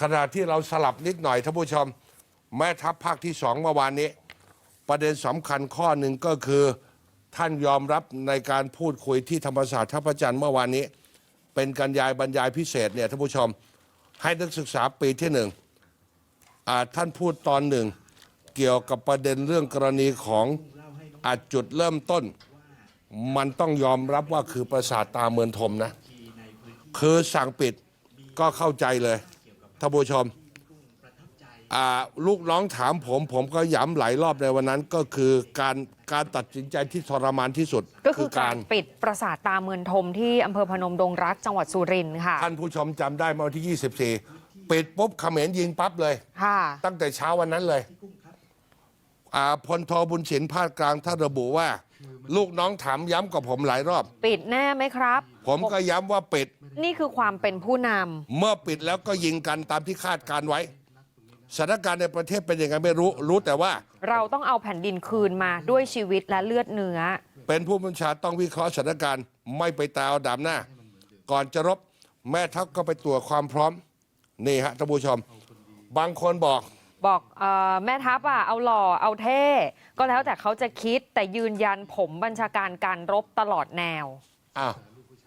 ขณะที่เราสลับนิดหน่อยท่านผู้ชม แม่ทัพภาคที่สองเมื่อวานนี้ ประเด็นสำคัญข้อหนึ่งก็คือ ท่านยอมรับในการพูดคุยที่ธรรมศาสตร์ท่าพระจันทร์เมื่อวานนี้ เป็นการยายบรรยายพิเศษเนี่ยท่านผู้ชม ให้นักศึกษาปีที่หนึ่งอ่าท่านพูดตอนหนึ่ง เกี่ยวกับประเด็นเรื่องกรณีของอาจุดเริ่มต้น มันต้องยอมรับว่าคือประสาทตาเมือนทมนะ คือสั่งปิดก็เข้าใจเลย ท่านผู้ชมอ่าลูกน้องถามผม ผมก็ย้ำหลายรอบในวันนั้นก็คือการการตัดสินใจที่ทรมานที่สุด ก็คือการปิดปราสาทตาเมือนทมที่อำเภอพนมดงรักจังหวัดสุรินทร์ค่ะ ท่านผู้ชมจำได้เมื่อวันที่ 24 ปิดปุ๊บเขมรยิงปั๊บเลยค่ะตั้งแต่เช้าวันนั้นเลยอ่าพลโทบุญฉินภาคกลางท่านระบุว่า ลูกน้องถามย้ำกับผมหลายรอบ ปิดแน่ไหมครับ ผมก็ย้ำว่าปิด นี่คือความเป็นผู้นเมื่อปิดแล้วก็ยิงกันตามที่คาดการไว้สถานการณ์ในประเทศเป็นยังไงไม่รู้รู้แต่ว่าำเราต้องเอาแผ่นดินคืนมาด้วยชีวิตและเลือดเนื้อ เป็นผู้บัญชาต้องวิเคราะห์สถานการณ์ไม่ไปตาเอาดามหน้า ก่อนจะรบแม่ทัพก็ไปตรวจความพร้อม นี่ฮะท่านผู้ชม บางคนบอก บอกอแม่ทัพอะเอาหล่อเอาเท่ ก็แล้วแต่เขาจะคิดแต่ยืนยันผมบัญชาการการรบตลอดแนวอ้าว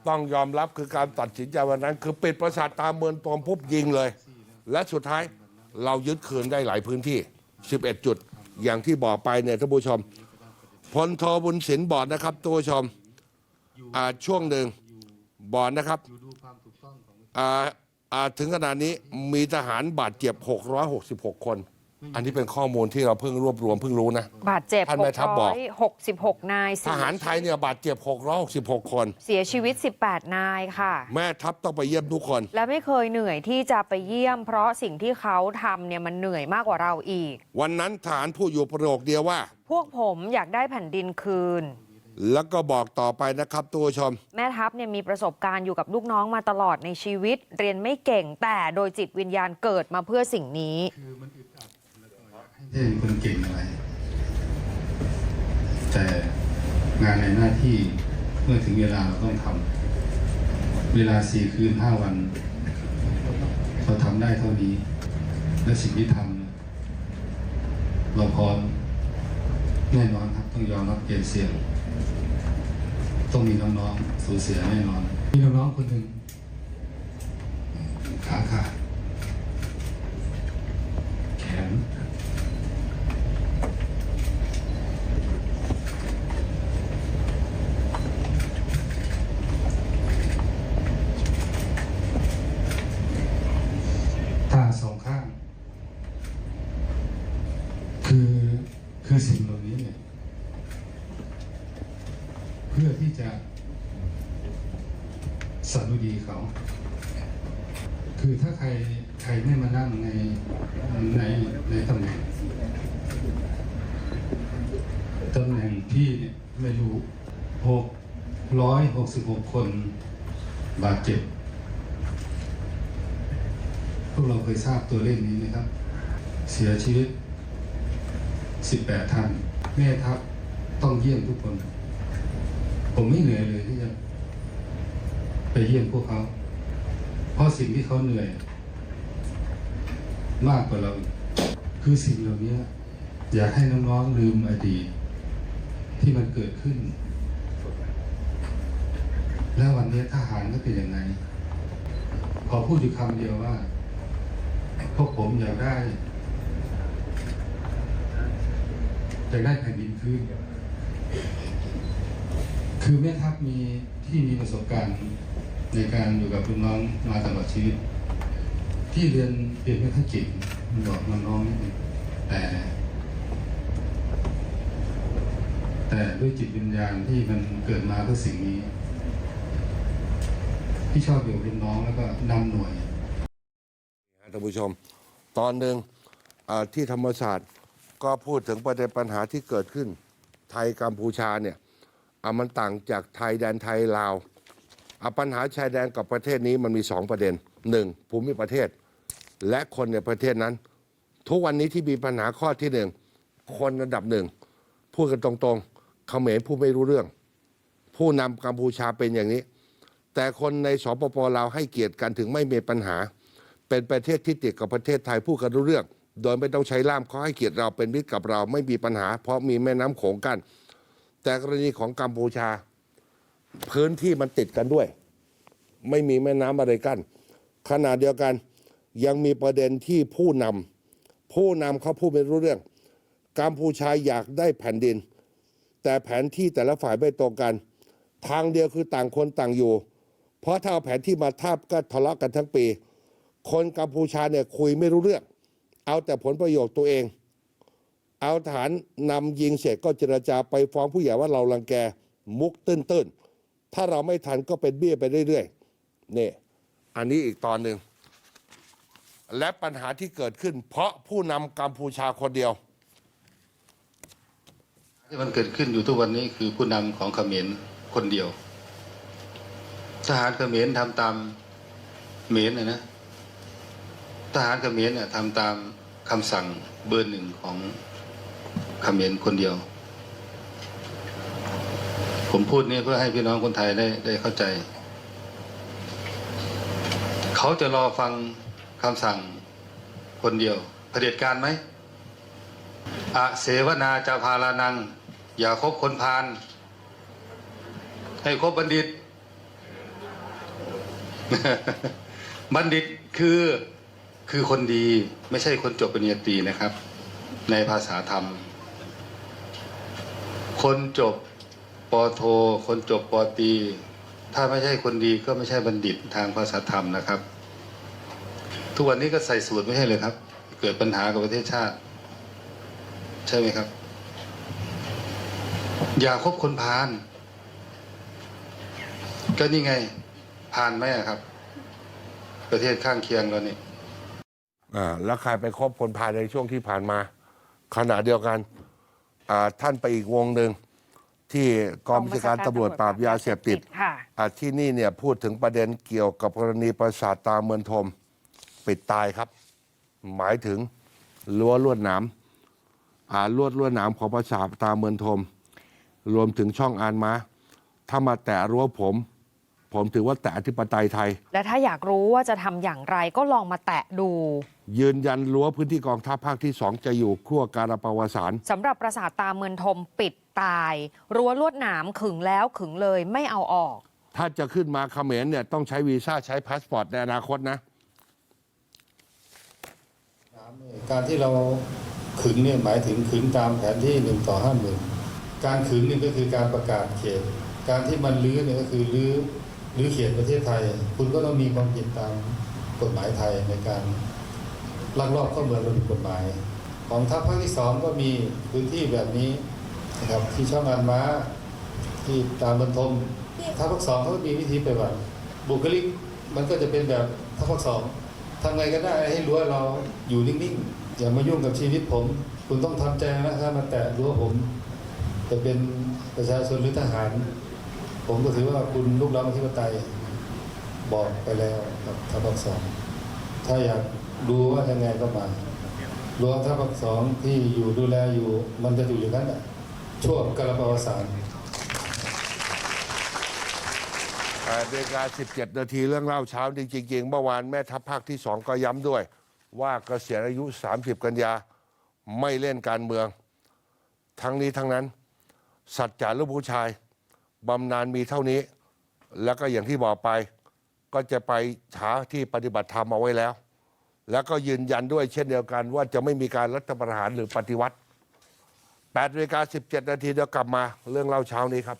ต้องยอมรับคือการตัดสินใจวันนั้น คือปิดประสาทตามเมืองตอมปุ๊บยิงเลย และสุดท้ายเรายึดคืนได้หลายพื้นที่ 11 จุด อย่างที่บอกไปเนี่ยท่านผู้ชมพลโทบุญสินบอกนะครับท่านผู้ชมช่วงหนึ่งบอกนะครับ อ่าอ่าถึงขนาดนี้มีทหารบาดเจ็บ 666 คน อันนี้เป็นข้อมูลที่เราเพิ่งรวบรวมเพิ่งรู้นะ บาดเจ็บท่านแม่ทัพบอก 666 นายทเสียหารไทยเนี่ยบาดเจ็บ 666 คน เสียชีวิต 18 นายค่ะ แม่ทัพต้องไปเยี่ยมทุกคน และไม่เคยเหนื่อยที่จะไปเยี่ยม เพราะสิ่งที่เขาทำเนี่ยมันเหนื่อยมากกว่าเราอีก วันนั้นทหารพูดอยู่ประโยคเดียวว่า พวกผมอยากได้แผ่นดินคืน แล้วก็บอกต่อไปนะครับตัวชม แม่ทัพเนี่ยมีประสบการณ์อยู่กับลูกน้องมาตลอดในชีวิต เรียนไม่เก่งแต่โดยจิตวิญญาณเกิดมาเพื่อสิ่งนี้ไม่ใช่เป็นคนเก่งอะไร แต่งานในหน้าที่เมื่อถึงเวลาเราต้องทำเวลาสี่คืนห้าวันเราทำได้เท่านี้ และสิ่งที่ทำเราพร้อมแน่นอนครับต้องยอมรับเกณฑ์เสี่ยง ต้องมีน้องๆสูญเสียแน่นอน มีน้องๆคนหนึ่งขาขาดแขน ตาสองข้าง คือคือสิ่งเหล่านี้เนี่ย เพื่อที่จะ สรุดีเขา คือถ้าใครใครไม่มานั่งในในในตำแหน่งตำแหน่งที่เนี่ยไม่รู้หกร้อยหกสิบหกคนบาดเจ็บ พวกเราเคยทราบตัวเลขนี้ไหมครับ เสียชีวิต18ท่าน แม่ทัพต้องเยี่ยมทุกคน ผมไม่เหนื่อยเลยที่ ไปเยี่ยมพวกเขา เพราะสิ่งที่เขาเหนื่อย มากกว่าเรา คือสิ่งเหล่านี้อยากให้น้องๆลืมอดีตที่มันเกิดขึ้น แล้ววันนี้ทหารก็เป็นยังไงขอพูดอยู่คำเดียวว่า พวกผมอยากได้อยากได้แผ่นดินคืนคือแม่ทัพมีที่มีประสบการณ์ ในการอยู่กับลูกน้องมาตลอดชีวิต ที่เรียนเรียนไม่ค่อยเก่งบอกน้องๆนิดนึงแต่ แต่ด้วยจิตวิญญาณที่มันเกิดมาเพื่อสิ่งนี้ ที่ชอบอยู่กับลูกน้องแล้วก็นำหน่วย ท่านผู้ชม ตอนหนึ่งอ่าที่ธรรมศาสตร์ก็พูดถึงประเด็นปัญหาที่เกิดขึ้น ไทยกัมพูชาเนี่ยอะมันต่างจากไทยแดนไทยลาว ปัญหาชายแดนกับประเทศนี้มันมีสองประเด็นหนึ่งภูมิประเทศ และคนในประเทศนั้น ทุกวันนี้ที่มีปัญหาข้อที่หนึ่งคนระดับหนึ่งพูดกันตรงๆเขมรผู้ไม่รู้เรื่อง ผู้นำกัมพูชาเป็นอย่างนี้ แต่คนในสปปลาวให้เกียรติกันถึงไม่มีปัญหา เป็นประเทศที่ติดกับประเทศไทยพูดกันรู้เรื่อง โดยไม่ต้องใช้ล่ามเขาให้เกียรติเราเป็นมิตรกับเราไม่มีปัญหา เพราะมีแม่น้ำโขงกันแต่กรณีของกัมพูชา พื้นที่มันติดกันด้วย ไม่มีแม่น้ำอะไรกั้นขณะเดียวกันยังมีประเด็นที่ผู้นำผู้นำเขาพูดไม่รู้เรื่องกัมพูชาอยากได้แผ่นดิน แต่แผนที่แต่ละฝ่ายไม่ตรงกัน ทางเดียวคือต่างคนต่างอยู่ เพราะถ้าเอาแผนที่มาทับก็ทะเลาะกันทั้งปี คนกัมพูชาเนี่ยคุยไม่รู้เรื่อง เอาแต่ผลประโยชน์ตัวเอง เอาฐานนำยิงเสร็จก็เจรจาไปฟ้องผู้ใหญ่ว่าเราลังแกมุกตื้นๆ ถ้าเราไม่ทันก็เป็นเบี้ยไปเรื่อยๆนี่อันนี้อีกตอนหนึ่ง และปัญหาที่เกิดขึ้น เพราะผู้นำกัมพูชาคนเดียว ที่มันเกิดขึ้นอยู่ทุกวันนี้คือผู้นำของเขมรคนเดียว ทหารเขมรทำตามเขมรนะนะทหารเขมรเนี่ยทำตามคำสั่งเบอร์หนึ่งของเขมรคนเดียว ผมพูดนี่เพื่อให้พี่น้องคนไทยได้ได้เข้าใจ เขาจะรอฟังคำสั่งคนเดียวเผด็จการไหมอะเสวนาจาพารานัง อย่าคบคนพาลให้คบบัณฑิต บัณฑิตคือคือคนดีไม่ใช่คนจบปริญญาตรีนะครับ ในภาษาธรรม คนจบ ปโท คนจบปตี ถ้าไม่ใช่คนดีก็ไม่ใช่บัณฑิตทางภาษาธรรมนะครับ ทุกวันนี้ก็ใส่สูตรไม่ใช่เลยครับ เกิดปัญหากับประเทศชาติ ใช่ไหมครับ อย่าคบคนพาลก็นี่ไงพาลไหมครับ ประเทศข้างเคียงเรานี่อ่าแล้วใครไปคบคนพาลในช่วงที่ผ่านมา ขณะเดียวกันอ่าท่านไปอีกวงหนึ่ง ที่กองบัญชาการตำรวจปราบยาเสพติดค่ะอ่าที่นี่เนี่ยพูดถึงประเด็นเกี่ยวกับกรณีประสาทตาเมืองทม ปิดตายครับ หมายถึงรั้วลวดหนามอ่าลวดลวดหนามของประสาทตาเมืองทม รวมถึงช่องอานมาถ้ามาแตะรั้วผม ผมถือว่าแตะอธิปไตยไทย และถ้าอยากรู้ว่าจะทำอย่างไรก็ลองมาแตะดูยืนยันรั้วพื้นที่กองทัพภาคที่สองจะอยู่ขั้วการปวสารสำหรับปราสาทตาเมืองทมปิด ตาย รั้วลวดหนามขึงแล้วขึงเลยไม่เอาออก ถ้าจะขึ้นมาเขมรเนี่ยต้องใช้วีซ่าใช้พาสปอร์ตในอนาคตนะ การที่เราขึงเนี่ยหมายถึงขึงตามแผนที่หนึ่งต่อห้าหมื่นการขึงนี่ก็คือการประกาศเขต การที่มันลื้อเนี่ยก็คือลื้อลื้อเขตประเทศไทย คุณก็ต้องมีความผิดตามกฎหมายไทยในการลักลอบเข้าเมืองโดยผิดกฎหมาย ของทัพภาคที่สองก็มีพื้นที่แบบนี้ นะครับที่ช่องงานม้า ที่ตามบรรทมทัพภาคสองเขาก็มีวิธีไปบัติบุคลิกมันก็จะเป็นแบบทัพภาคสองทำไงก็ได้ให้รั้วเราอยู่นิ่งๆ อย่ามายุ่งกับชีวิตผม คุณต้องทำใจนะถ้ามาแตะรั้วผมจะเป็นประชาชนหรือทหาร ผมก็ถือว่าคุณลูกล้ำอธิปไตยบอกไปแล้วกับทัพภาคสองถ้าอยากดูว่ายังไงก็มารั้วทัพภาคสองที่อยู่ดูแลอยู่มันจะอยู่อย่างนั้นแหละ ช่วงกาลปวสาน8นาฬิกา17 นาทีเรื่องเล่าเช้าจริงๆเมื่อวานแม่ทัพภาคที่สองก็ย้ำด้วย ว่าเกษียณอายุ 30 กันยาไม่เล่นการเมือง ทั้งนี้ทั้งนั้น สัจจาลูกผู้ชายบำนาญมีเท่านี้ แล้วก็อย่างที่บอกไป ก็จะไปหาที่ปฏิบัติธรรมเอาไว้แล้ว แล้วก็ยืนยันด้วยเช่นเดียวกันว่าจะไม่มีการรัฐประหารหรือปฏิวัติ 8นาฬิกา17 นาทีเดี๋ยวกลับมาเรื่องเล่าเช้านี้ครับ